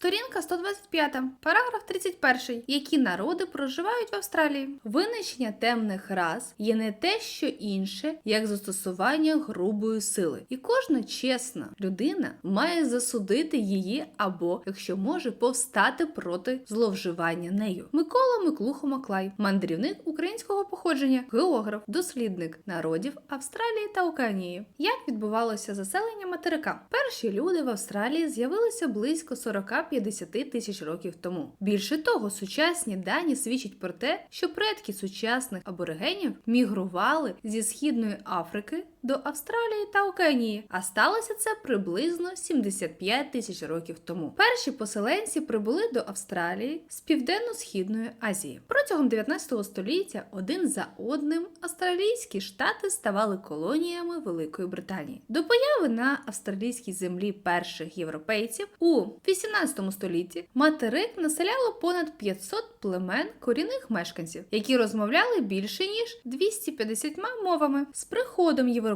Сторінка 125, параграф 31. Які народи проживають в Австралії? Винищення темних рас є не те, що інше, як застосування грубої сили, і кожна чесна людина має засудити її або, якщо може, повстати проти зловживання нею. Микола Миклухо Маклай, мандрівник українського походження, географ, дослідник народів Австралії та Океанії. Як відбувалося заселення материка? Перші люди в Австралії з'явилися близько 40-50 тисяч років тому. Більше того, сучасні дані свідчать про те, що предки сучасних аборигенів мігрували зі східної Африки до Австралії та Океанії, а сталося це приблизно 75 тисяч років тому. Перші поселенці прибули до Австралії з південно-східної Азії. Протягом 19 століття один за одним австралійські штати ставали колоніями Великої Британії. До появи на австралійській землі перших європейців у 18 столітті материк населяло понад 500 племен корінних мешканців, які розмовляли більше ніж 250 мовами. З приходом європейців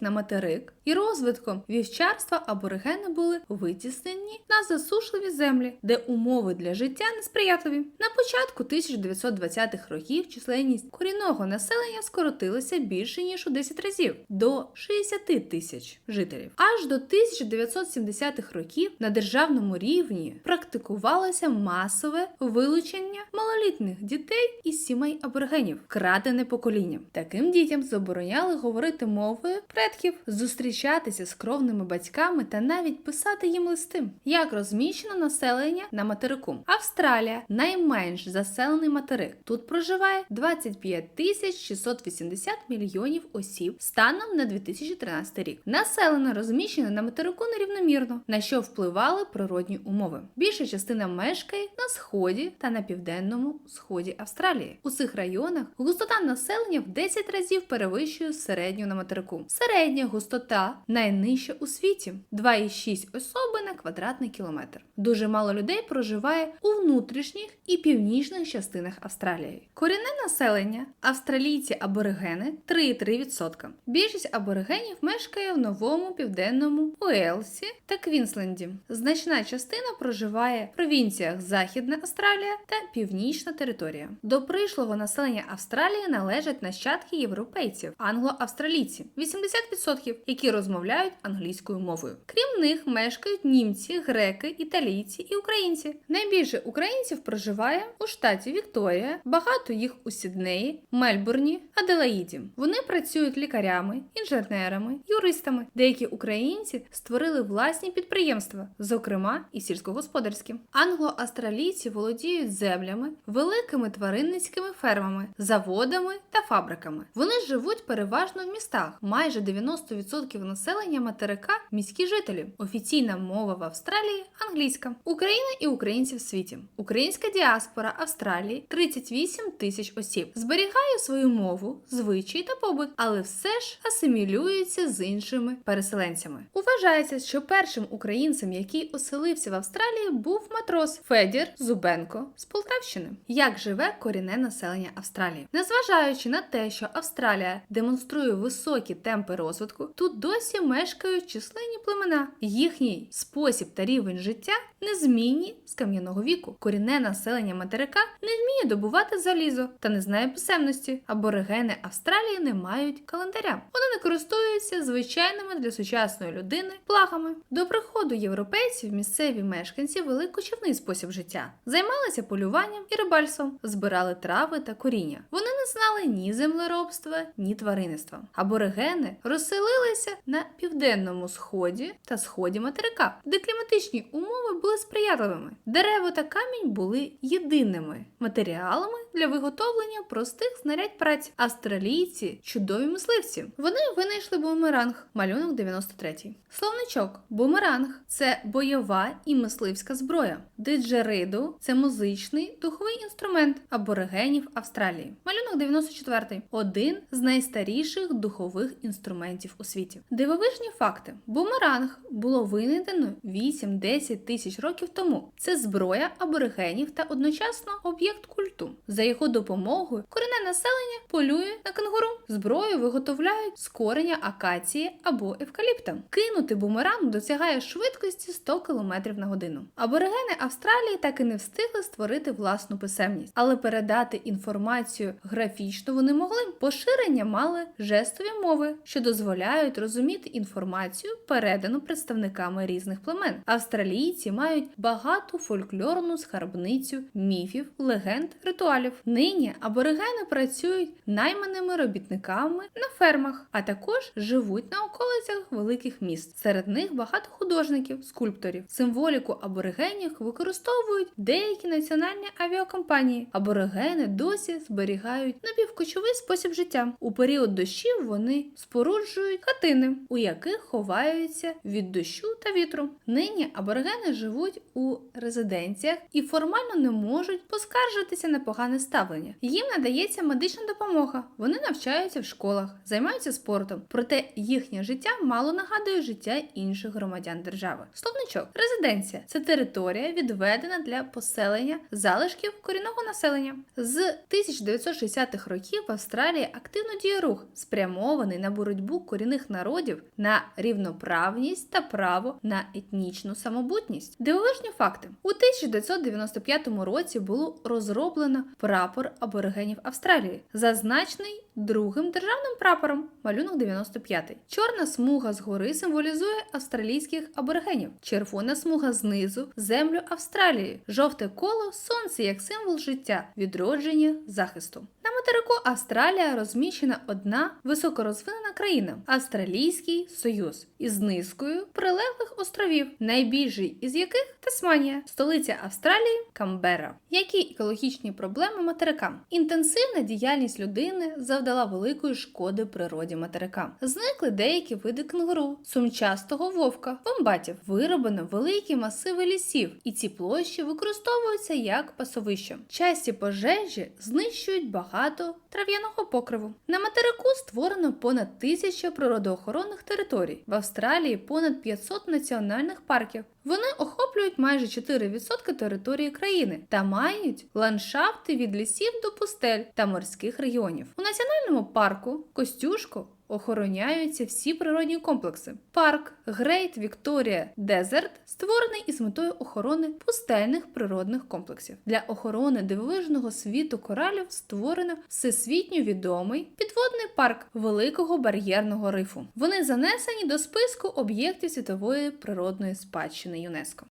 на материк і розвитком вівчарства аборигени були витіснені на засушливі землі, де умови для життя несприятливі. На початку 1920-х років численність корінного населення скоротилася більше ніж у 10 разів до 60 тисяч жителів. Аж до 1970-х років на державному рівні практикувалося масове вилучення малолітніх дітей із сімей аборигенів, крадене поколінням. Таким дітям забороняли говорити мовою предків, зустрічатися з кровними батьками та навіть писати їм листи. Як розміщено населення на материку? Австралія найменш заселений материк. Тут проживає 25 тисяч 680 мільйонів осіб станом на 2013 рік. Населення розміщено на материку нерівномірно, на що впливали природні умови. Більша частина мешкає на сході та на південному сході Австралії. У цих районах густота населення в 10 разів перевищує середню на материку. Середня густота найнижча у світі 2,6 особи на квадратний кілометр. Дуже мало людей проживає у внутрішніх і північних частинах Австралії. Корінне населення австралійці аборигени 3,3%. Більшість аборигенів мешкає в новому південному Уелсі та Квінсленді. Значна частина проживає в провінціях Західна Австралія та Північна територія. До пришлого населення Австралії належать нащадки європейців, англо-австралійці 80%, які розмовляють англійською мовою. Крім них мешкають німці, греки, італійці і українці. Найбільше українців проживає у штаті Вікторія, багато їх у Сіднеї, Мельбурні, Аделаїді. Вони працюють лікарями, інженерами, юристами. Деякі українці створили власні підприємства, зокрема і сільськогосподарські. Англо-австралійці володіють землями, великими тваринницькими фермами, заводами та фабриками. Вони живуть переважно в містах. Майже 90% населення материка міські жителі. Офіційна мова в Австралії англійська. Україна і українці в світі. Українська діаспора Австралії 38 тисяч осіб. Зберігає свою мову, звичаї та побут, але все ж асимілюється з іншими переселенцями. Вважається, що першим українцем, який оселився в Австралії, був матрос Федір Зубенко з Полтавщини. Як живе корінне населення Австралії? Незважаючи на те, що Австралія демонструє високі темпи розвитку, тут досі мешкають численні племена. Їхній спосіб та рівень життя незмінні з кам'яного віку. Корінне населення материка не вміє добувати залізо та не знає писемності. Аборигени Австралії не мають календаря. Вони не користуються звичайними для сучасної людини плахами. До приходу європейців місцеві мешканці вели кочівний спосіб життя, займалися полюванням і рибальством, збирали трави та коріння. Вони не знали ні землеробства, ні тваринництва. Аборигени розселилися на південному сході та сході материка, де кліматичні умови були сприятливими. Дерево та камінь були єдиними матеріалами для виготовлення простих знарядь праці. Австралійці чудові мисливці. Вони винайшли бумеранг, малюнок 93-й. Словничок бумеранг це бойова і мисливська зброя. Диджериду це музичний духовий інструмент аборигенів Австралії. Малюнок 94-й. Один з найстаріших духових інструментів у світі. Дивовижні факти: бумеранг було винайдено 8-10 тисяч років тому. Це зброя аборигенів та одночасно об'єкт культу. За За його допомогою корінне населення полює на кенгуру. Зброю виготовляють з кореня акації або евкаліпта. Кинути бумеранг досягає швидкості 100 км на годину. Аборигени Австралії так і не встигли створити власну писемність, але передати інформацію графічно вони могли. Поширення мали жестові мови, що дозволяють розуміти інформацію, передану представниками різних племен. Австралійці мають багату фольклорну скарбницю міфів, легенд, ритуалів. Нині аборигени працюють найманими робітниками на фермах, а також живуть на околицях великих міст. Серед них багато художників, скульпторів. Символіку аборигенів використовують деякі національні авіакомпанії. Аборигени досі зберігають напівкочовий спосіб життя. У період дощів вони споруджують хатини, у яких ховаються від дощу та вітру. Нині аборигени живуть у резиденціях і формально не можуть поскаржитися на погане ставлення. Їм надається медична допомога. Вони навчаються в школах, займаються спортом. Проте їхнє життя мало нагадує життя інших громадян держави. Словничок резиденція це територія, відведена для поселення залишків корінного населення. З 1960-х років в Австралії активно діє рух, спрямований на боротьбу корінних народів на рівноправність та право на етнічну самобутність. Дивовижні факти у 1995 році було розроблено прапор аборигенів Австралії, зазначений другим державним прапором, малюнок 95. Чорна смуга згори символізує австралійських аборигенів, червона смуга знизу землю Австралії, жовте коло сонце як символ життя, відродження, захисту. Материку Австралія розміщена одна високорозвинена країна Австралійський Союз із низкою прилеглих островів, найбільший із яких Тасманія, столиця Австралії Камбера. Які екологічні проблеми материка? Інтенсивна діяльність людини завдала великої шкоди природі материка. Зникли деякі види кенгуру, сумчастого вовка, вомбатів. Вироблено великі масиви лісів, і ці площі використовуються як пасовище. Часті пожежі знищують багато трав'яного покриву. На материку створено понад тисячу природоохоронних територій. В Австралії понад 500 національних парків. Вони охоплюють майже 4% території країни та мають ландшафти від лісів до пустель та морських регіонів. У національному парку Костюшко охороняються всі природні комплекси. Парк Грейт Вікторія Дезерт створений із метою охорони пустельних природних комплексів. Для охорони дивовижного світу коралів створено всесвітньо відомий підводний парк Великого бар'єрного рифу. Вони занесені до списку об'єктів світової природної спадщини ЮНЕСКО.